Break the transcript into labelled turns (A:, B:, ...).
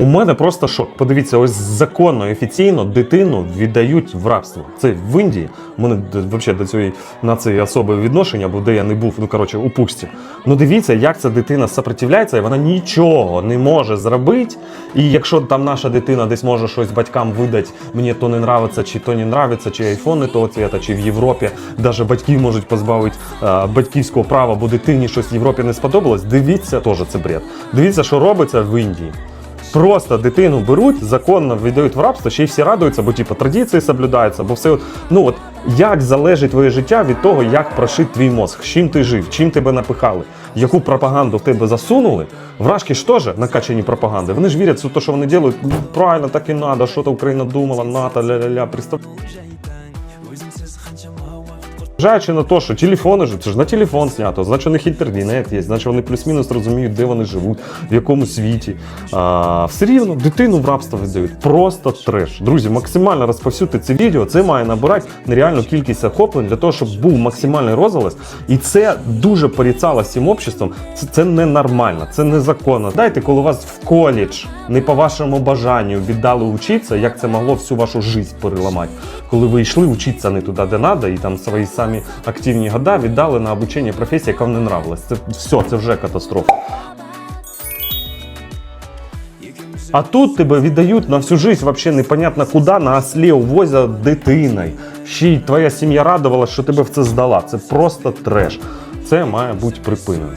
A: У мене просто шок. Подивіться, ось законно і офіційно дитину віддають в рабство. Це в Індії. У мене взагалі до цієї нації особи відношення, бо де я не був, ну коротше, у пусті. Ну дивіться, як ця дитина сопротивляється, і вона нічого не може зробити. І якщо там наша дитина десь може щось батькам видати, мені то не нравиться, чи то не нравиться, чи айфон не того цвіта, чи в Європі навіть батьки можуть позбавити е, батьківського права, бо дитині щось в Європі не сподобалось. Дивіться, теж це бред. Дивіться, що робиться в Індії. Просто дитину беруть, законно віддають в рабство, ще й всі радуються, бо типу, традиції соблюдаються, бо все. Ну от як залежить твоє життя від того, як прошит твій мозг, чим ти жив, чим тебе напихали, яку пропаганду в тебе засунули. Вражки ж теж накачані пропаганди. Вони ж вірять в те, що вони роблять, ну, правильно, так і треба, що то Україна думала, НАТО, ля-ля-ля, представ... Зважаючи на те, що телефони ж це ж на телефон знято, значить у них інтернет є, значить вони плюс-мінус розуміють, де вони живуть, в якому світі. А, все рівно дитину в рабство віддають. Просто треш. Друзі, максимально розповсюдьте це відео. Це має набирати нереальну кількість охоплень для того, щоб був максимальний розголос. І це дуже поріцало всім обществом. Це, це ненормально, це незаконно. Дайте, коли вас в коледж не по вашому бажанню віддали учитися, як це могло всю вашу життя переламати. Коли ви йшли вчитися не туди, де треба, і там свої самі активні года віддали на обучення професії, яка не нравилась. Це все, це вже катастрофа. А тут тебе віддають на всю жизнь вообще непонятно куди, на ослі увозять дитиною. Ще й твоя сім'я радувала, що тебе в це здала. Це просто треш. Це має бути припинено.